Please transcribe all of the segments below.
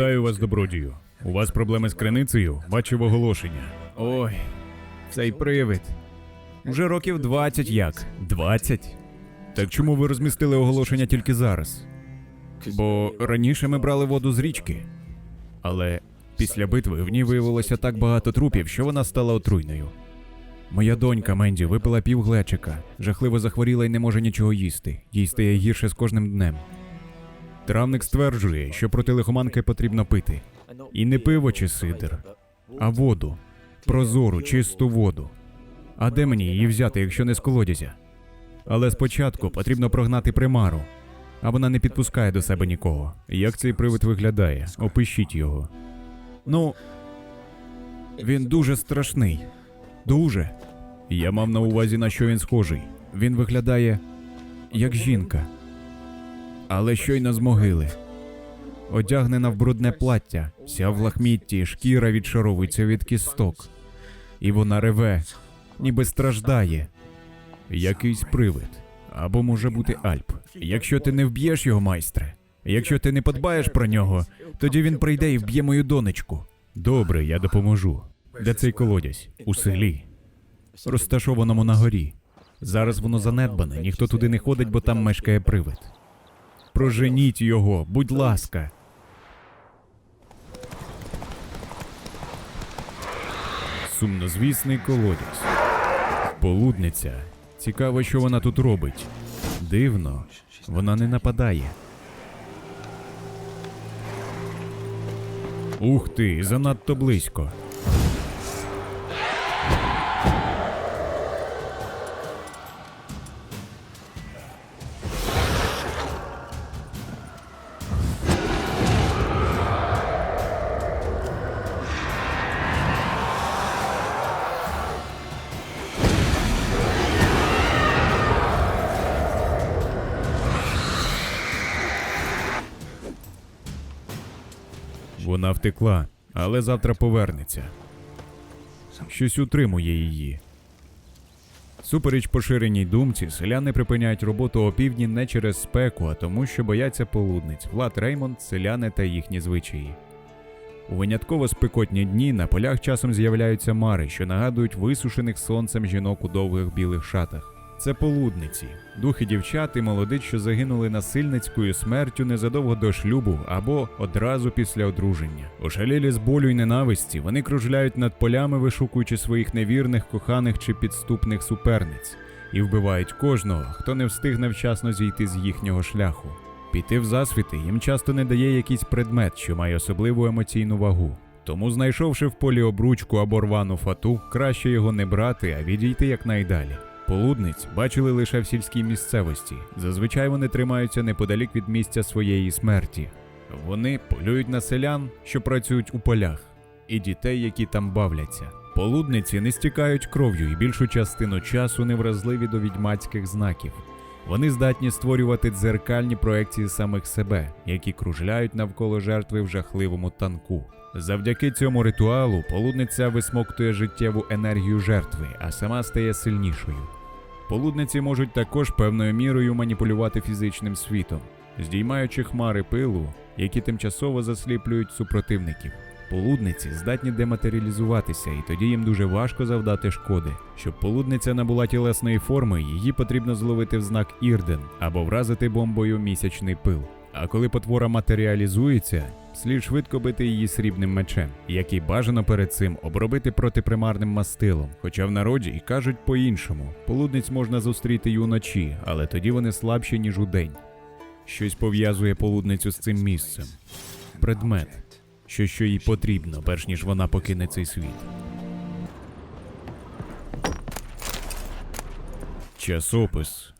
Вітаю вас, добродію. У вас проблеми з криницею? Бачив оголошення. Ой, цей привид. Уже років 20 як. 20? Так чому ви розмістили оголошення тільки зараз? Бо раніше ми брали воду з річки. Але після битви в ній виявилося так багато трупів, що вона стала отруйною. Моя донька Менді випила пів глечика, жахливо захворіла і не може нічого їсти. Їй стає гірше з кожним днем. Травник стверджує, що проти лихоманки потрібно пити. І не пиво чи сидр, а воду. Прозору, чисту воду. А де мені її взяти, якщо не з колодязя? Але спочатку потрібно прогнати примару, а вона не підпускає до себе нікого. Як цей привид виглядає? Опишіть його. Ну, він дуже страшний. Дуже. Я мав на увазі, на що він схожий. Він виглядає як жінка, але щойно з могили. Одягнена в брудне плаття, вся в лахмітті, шкіра відшаровується від кісток. І вона реве, ніби страждає. Якийсь привид. Або може бути Альп. Якщо ти не вб'єш його, майстре, якщо ти не подбаєш про нього, тоді він прийде і вб'є мою донечку. Добре, я допоможу. Де цей колодязь? У селі. розташованому на горі. Зараз воно занедбане, ніхто туди не ходить, бо там мешкає привид. Проженіть його, будь ласка. Сумнозвісний колодязь. Полудниця. Цікаво, що вона тут робить. Дивно, вона не нападає. Ух ти, занадто близько. Вона втекла, але завтра повернеться. Щось утримує її. Супереч поширеній думці, селяни припиняють роботу опівдні не через спеку, а тому, що бояться полудниць, Влад Реймонд, селяни та їхні звичаї. У винятково спекотні дні на полях часом з'являються мари, що нагадують висушених сонцем жінок у довгих білих шатах. Це полудниці, духи дівчат і молодиць, що загинули насильницькою смертю незадовго до шлюбу або одразу після одруження. Ошалілі з болю й ненависті, вони кружляють над полями, вишукуючи своїх невірних, коханих чи підступних суперниць, і вбивають кожного, хто не встигне вчасно зійти з їхнього шляху. Піти в засвіти їм часто не дає якийсь предмет, що має особливу емоційну вагу. Тому, знайшовши в полі обручку або рвану фату, краще його не брати, а відійти якнайдалі. Полудниць бачили лише в сільській місцевості. Зазвичай вони тримаються неподалік від місця своєї смерті. Вони полюють на селян, що працюють у полях, і дітей, які там бавляться. Полудниці не стікають кров'ю і більшу частину часу не вразливі до відьмацьких знаків. Вони здатні створювати дзеркальні проекції самих себе, які кружляють навколо жертви в жахливому танку. Завдяки цьому ритуалу полудниця висмоктує життєву енергію жертви, а сама стає сильнішою. Полудниці можуть також певною мірою маніпулювати фізичним світом, здіймаючи хмари пилу, які тимчасово засліплюють супротивників. Полудниці здатні дематеріалізуватися, і тоді їм дуже важко завдати шкоди. Щоб полудниця набула тілесної форми, її потрібно зловити в знак Ірден або вразити бомбою місячний пил. А коли потвора матеріалізується, слід швидко бити її срібним мечем, який бажано перед цим обробити протипримарним мастилом. Хоча в народі й кажуть по-іншому: полудниць можна зустріти й уночі, але тоді вони слабші, ніж удень. Щось пов'язує полудницю з цим місцем. Предмет, що що їй потрібно, перш ніж вона покине цей світ. Часопис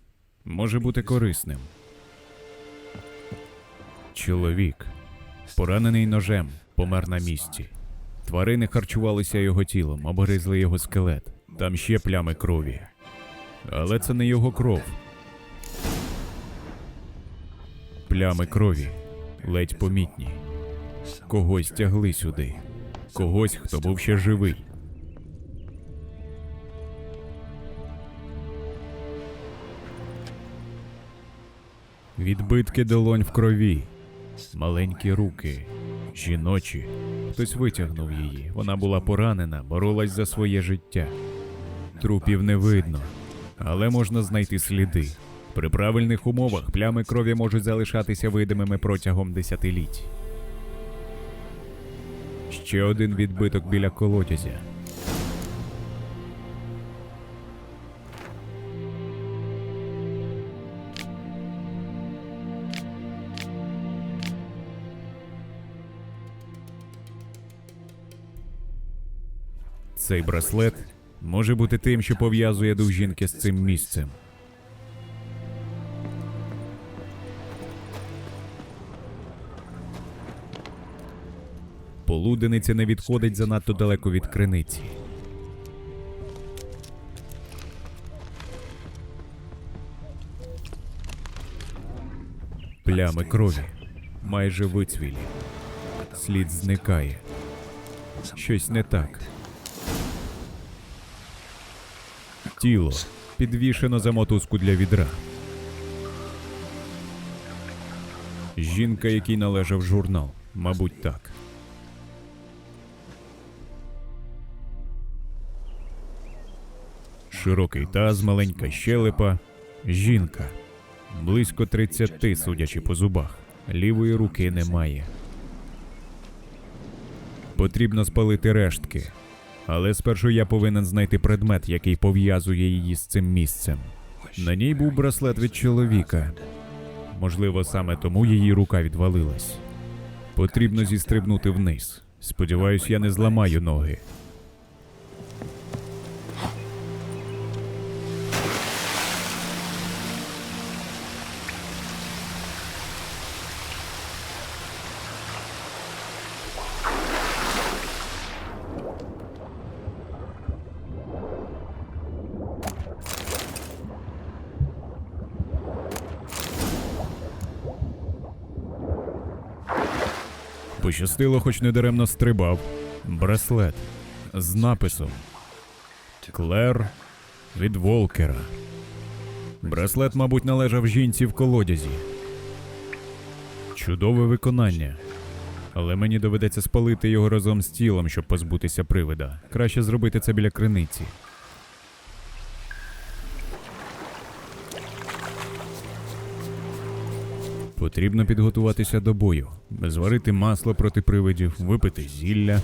може бути корисним. Чоловік, поранений ножем, помер на місці. Тварини харчувалися його тілом, обгризли його скелет. Там ще плями крові. Але це не його кров. Плями крові ледь помітні. Когось тягли сюди. Когось, хто був ще живий. Відбитки долонь в крові, маленькі руки, жіночі. Хтось витягнув її. Вона була поранена, боролась за своє життя. Трупів не видно, але можна знайти сліди. При правильних умовах плями крові можуть залишатися видимими протягом десятиліть. Ще один відбиток біля колодязя. Цей браслет може бути тим, що пов'язує дух жінки з цим місцем. Полудениця не відходить занадто далеко від криниці. Плями крові майже вицвілі. Слід зникає. Щось не так. Тіло підвішено за мотузку для відра. Жінка, якій належав журнал, мабуть, так. Широкий таз, маленька щелепа. Жінка. Близько 30, судячи по зубах. Лівої руки немає. Потрібно спалити рештки. Але спершу я повинен знайти предмет, який пов'язує її з цим місцем. На ній був браслет від чоловіка. Можливо, саме тому її рука відвалилась. Потрібно зістрибнути вниз. Сподіваюсь, я не зламаю ноги. Пощастило, хоч не даремно стрибав. Браслет з написом Клер від Волкера. Браслет, мабуть, належав жінці в колодязі. Чудове виконання. Але мені доведеться спалити його разом з тілом, щоб позбутися привида. Краще зробити це біля криниці. Потрібно підготуватися до бою, зварити масло проти привидів, випити зілля.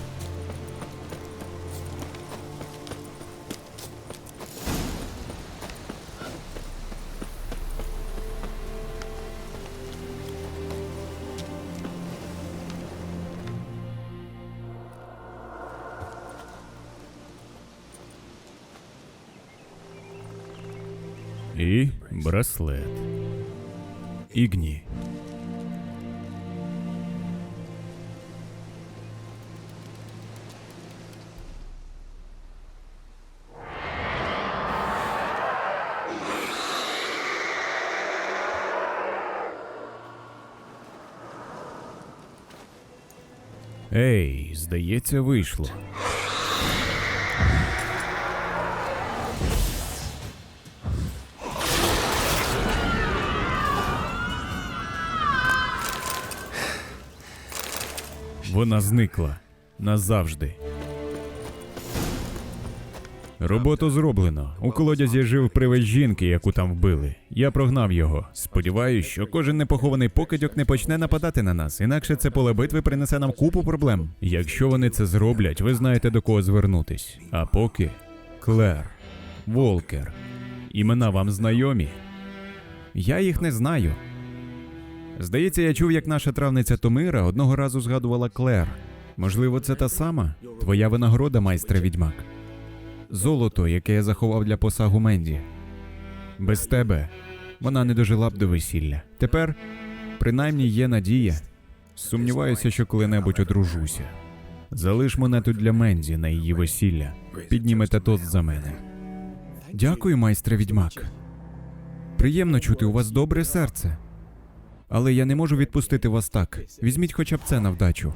І браслет. Ігні. Ей, здається, вийшло. Вона зникла назавжди. Роботу зроблено. У колодязі жив привид жінки, яку там вбили. Я прогнав його. Сподіваюсь, що кожен непохований покидьок не почне нападати на нас, інакше це поле битви принесе нам купу проблем. Якщо вони це зроблять, ви знаєте до кого звернутись. А поки Клер, Волкер. Імена вам знайомі? Я їх не знаю. Здається, я чув, як наша травниця Томира одного разу згадувала Клер. Можливо, це та сама? Твоя винагорода, майстре відьмак. Золото, яке я заховав для посагу Менді. Без тебе вона не дожила б до весілля. Тепер, принаймні, є надія. Сумніваюся, що коли-небудь одружуся. Залиш монету для Менді на її весілля. Піднімете тост за мене. Дякую, майстре відьмак. Приємно чути у вас добре серце. Але я не можу відпустити вас так. Візьміть хоча б це на вдачу.